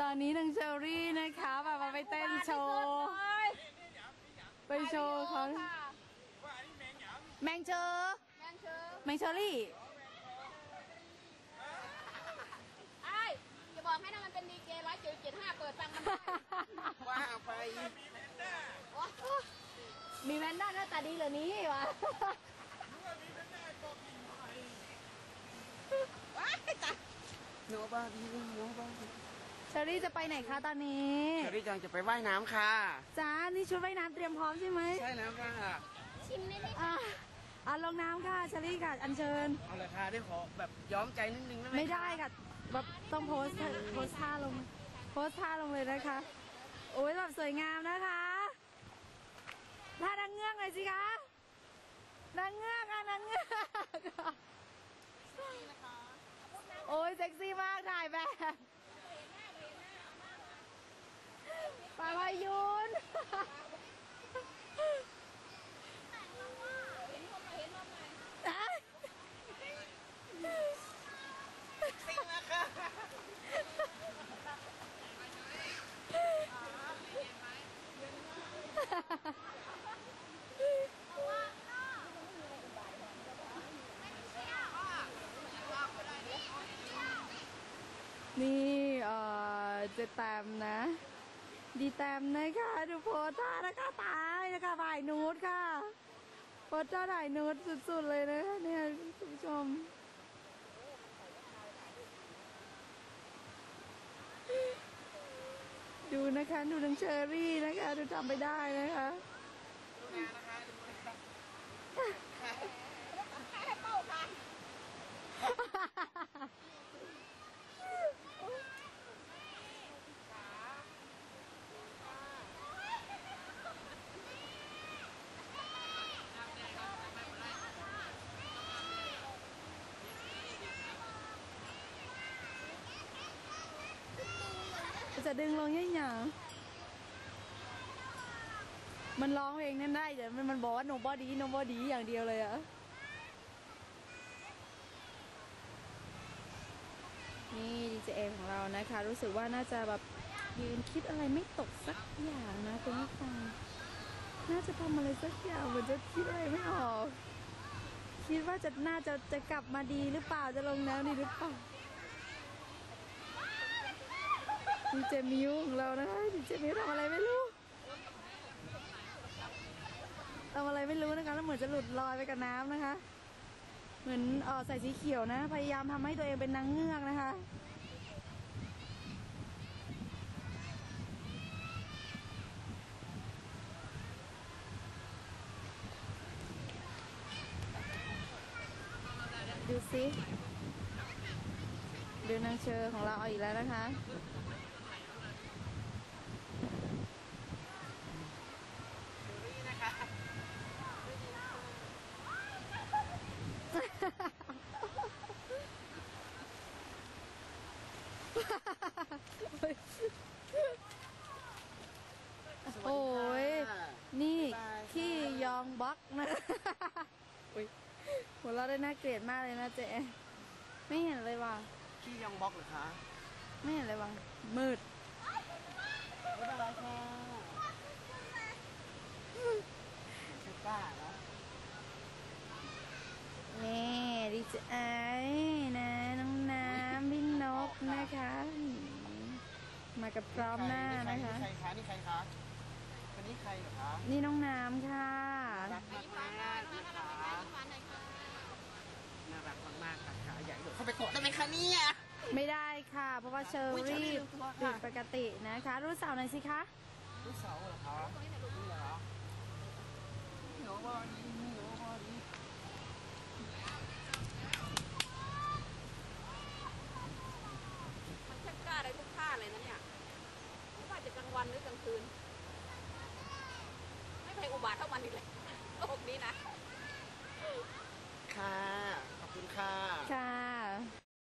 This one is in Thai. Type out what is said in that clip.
ตอนนี้นางเชอรี่นะคะแบบมาไปเต้นโชว์ไปโชว์เขาค่ะแมงเชอแมงเชอแมงเชอรี่ไอ้อย่าบอกให้นะมันเป็นดีเจร้อยจุดเจ็ดห้าเปิดฟังมันได้ว่าไปโอ้มีแพนด้าหน้าตาดีเหรอนี้วะว้ายตายโนบาดีโนบาดี เชอรี่จะไปไหนคะตอนนี้เชอรี่จังจะไปว่ายน้ำค่ะ จ้านี่ชุดว่ายน้ำเตรียมพร้อมใช่ไหมใช่แล้วค่ะ ชิมได้ไหมอะอะลงน้ำค่ะเชอรี่ค่ะ อัญเชิญ เอาเลยค่ะได้ขอแบบย้อมใจนิดนึงได้ไหมไม่ได้ค่ะแบบต้องโพสต์โพสต์ท่าลง โพสต์ท่าลงเลยนะคะ โอ้ยแบบสวยงามนะคะท่านางเงือกหน่อยสิคะนางเงือกอะนางเงือกโอ้ยเซ็กซี่มากถ่ายแบบปลาพายุน จริงนะคะ นี่เอ่อจะแตมนะ ดีแตมนะคะดูโพสท่านะคะตายนะคะถ่ายนูดค่ะโพสท่าถ่ายนูดสุดๆเลยนะคะเนี่ยคุณผู้ชมดูนะคะดูนังเชอรี่นะคะ ดูจำไปได้นะคะดูงานนะคะดูนะคะ ให้เป้าค่ะ จะดึงลงยังไงมันร้องเพลงนั่นได้แต่มันบอกว่า nobody nobody อย่างเดียวเลยอะนี่ดีเจเอของเรานะคะ รู้สึกว่าน่าจะแบบยืนคิดอะไรไม่ตกสักอย่างนะคุณผู้ฟังน่าจะทำอะไรสักอย่างเหมือนจะคิดอะไรไม่ออก คิดว่าจะน่าจะจะกลับมาดีหรือเปล่าจะลงแล้วดีหรือเปล่า ดีเจมิวของเรานะคะดีเจมิวทำอะไรไม่รู้ทำอะไรไม่รู้นะคะแล้วเหมือนจะหลุดลอยไปกับน้ำนะคะ เหมือนออใส่สีเขียวนะ พยายามทำให้ตัวเองเป็นนางเงือกนะคะ ดูสิดูนางเชอของเราเอาอีกแล้วนะคะ เชอรี่นะคะ โอ้ย ค่ะ นี่ บ๊ายบาย ที่ยองบล็อกนะ อุ้ย หัวเราะได้น่าเกลียดมากเลยนะเจ๊ไม่เห็นเลยว่ะขี้ยองบล็อกเหรอคะไม่เห็นเลยว่ะมืดไม่เป็นไรค่ะไม่กล้าแล้วนี่ดิจไอ้นะน้องน้ำพี่นกนะคะ มากับพร้อมหน้านะคะนี่ใครคะนี่ใครคะคนนี้ใครเหรอคะนี่น้องน้ำค่ะรักมากๆนะคะ หวานหน่อยค่ะ น่ารักมากๆค่ะขาใหญ่เลยเข้าไปกดได้ไหมคะเนี่ย ไม่ได้ค่ะ เพราะว่าเชออุ๊ยเชอรี่รี่ลืมตัวค่ะผิดปกตินะคะ รู้สาวหน่อยสิคะลูกสาวเหรอคะนี่เหรอเหนียวบอดีเหนียวบอดีมันช่างกล้าได้ทุกท่าเลยนะเนี่ยไม่ว่าจะกลางวันหรือกลางคืน ไม่เคยอุบาทเท่ามันอีกเลยโลกนี้นะ ค่ะ ขอบคุณค่ะ ค่ะ